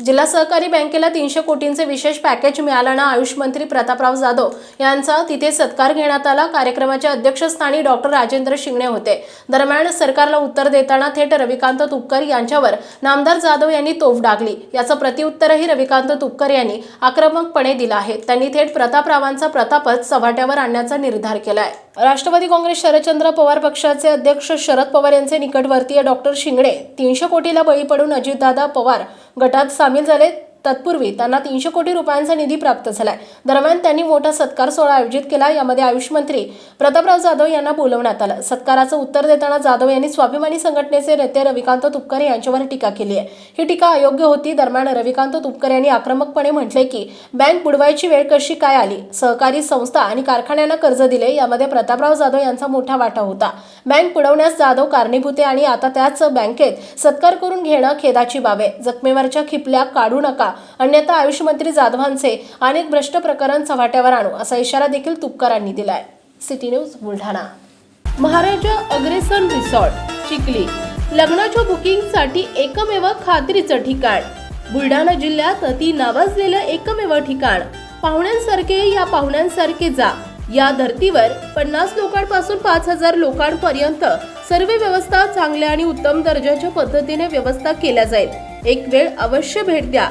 जिल्हा सहकारी बँकेला तीनशे कोटींचे विशेष पॅकेज मिळाल्यानं आयुष मंत्री प्रतापराव जाधव यांचा तिथे सत्कार घेण्यात आला. कार्यक्रमाच्या अध्यक्षस्थानी डॉक्टर राजेंद्र शिंगणे होते. दरम्यान सरकारला उत्तर देताना थेट रविकांत तुपकर यांच्यावर नामदार जाधव यांनी तोफ डागली. याचं प्रत्युत्तरही रविकांत तुपकर यांनी आक्रमकपणे दिलं आहे. त्यांनी थेट प्रतापरावांचा प्रतापच चव्हाट्यावर आणण्याचा निर्धार केलाय. राष्ट्रवादी काँग्रेस शरदचंद्र पवार पक्षाचे अध्यक्ष शरद पवार यांचे निकटवर्तीय डॉक्टर शिंगणे तीनशे कोटीला बळी पडून अजितदादा पवार गटात सामील झाले. तत्पूर्वी त्यांना तीनशे कोटी रुपयांचा निधी प्राप्त झालाय. दरम्यान त्यांनी मोठा सत्कार सोहळा आयोजित केला. यामध्ये आयुष मंत्री प्रतापराव जाधव यांना बोलवण्यात आलं. सत्काराचं उत्तर देताना जाधव यांनी स्वाभिमानी संघटनेचे नेते रविकांत तुपकर यांच्यावर टीका केली आहे. ही टीका अयोग्य होती. दरम्यान रविकांत तुपकर यांनी आक्रमकपणे म्हटले की बँक बुडवायची वेळ कशी काय आली? सहकारी संस्था आणि कारखान्यांना कर्ज दिले. यामध्ये प्रतापराव जाधव यांचा मोठा वाटा होता. बँक बुडवण्यास जाधव कारणीभूत आहे आणि आता त्याच बँकेत सत्कार करून घेणं खेदाची बाब आहे. जखमेवरच्या खिपल्या काढू नका. अन्यथा आयुष मंत्री जाधवांचे अनेक भ्रष्ट प्रकरण चव्हाट्यावर आणू असा इशारा देखील तुपकरांनी दिलाय. City news Buldhana. Maharaja Agrasen resort Chikhli. लग्नाच्या बुकिंगसाठी एकमेव खात्रीचं ठिकाण. बुलढाणा जिल्ह्यात अति नावाजलेलं एकमेव ठिकाण. पाहुण्यांसारखे या पाहुण्यांसारखे जा. या धर्तीवर पन्नास लोकांपासून पाच हजार लोकांपर्यंत सर्व व्यवस्था चांगल्या आणि उत्तम दर्जाच्या पद्धतीने व्यवस्था केल्या जाईल. एक वेळ अवश्य भेट द्या.